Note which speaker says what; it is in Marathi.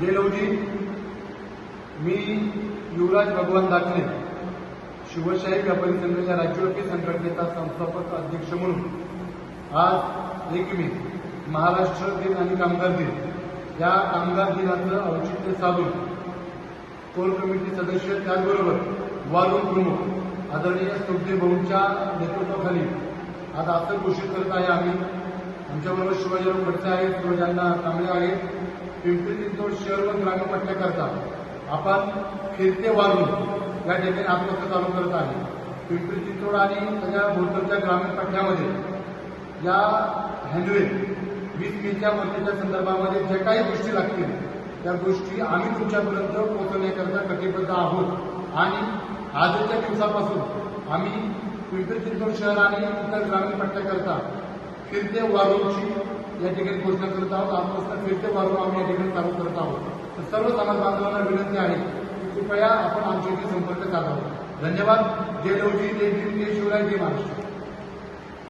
Speaker 1: जय मी युवराज भगवान दाखले. शिवशाही व्यापारी संघाच्या राज्यव्यापी संघटनेचा संस्थापक अध्यक्ष म्हणून. आज एक मे महाराष्ट्र दिन आणि कामगार दिन. या कामगार दिनाचं औचित्य साधून कोर कमिटी सदस्य त्याचबरोबर वारून प्रमुख आदरणीय सुखदेव भाऊंच्या नेतृत्वाखाली आज असं घोषित करत आहे आम्ही. आमच्याबरोबर शिवाजीराव खडसे आहेत शिवाजींना कांबळे आहेत पिंपरी शहर व ग्रामीण पट्ट्याकरता आपण फिरते वारून या ठिकाणी आत्महत्या चालू करत आहे. पिंपरी चिंचवड आणि त्याच्या भोवतालच्या ग्रामीण पट्ट्यामध्ये या हँडवेल वीज बिलच्या वर्षाच्या संदर्भामध्ये ज्या काही गोष्टी लागतील त्या गोष्टी आम्ही तुमच्यापर्यंत पोहोचवण्याकरता कटिबद्ध आहोत. आणि आजच्या दिवसापासून आम्ही पिंपरी चिंचवड शहर आणि इतर ग्रामीण पट्ट्याकरता फिरते वारूची या ठिकाणी घोषणा करत आहोत. आजपासून फिरते वारू आम्ही या ठिकाणी चालू करत आहोत. तर सर्व समाज बांधवांना विनंती आहे की कृपया आपण आमच्याशी संपर्क साधावा. धन्यवाद. जय लवजी जय भीम जय शिवराय जय महाराष्ट्र.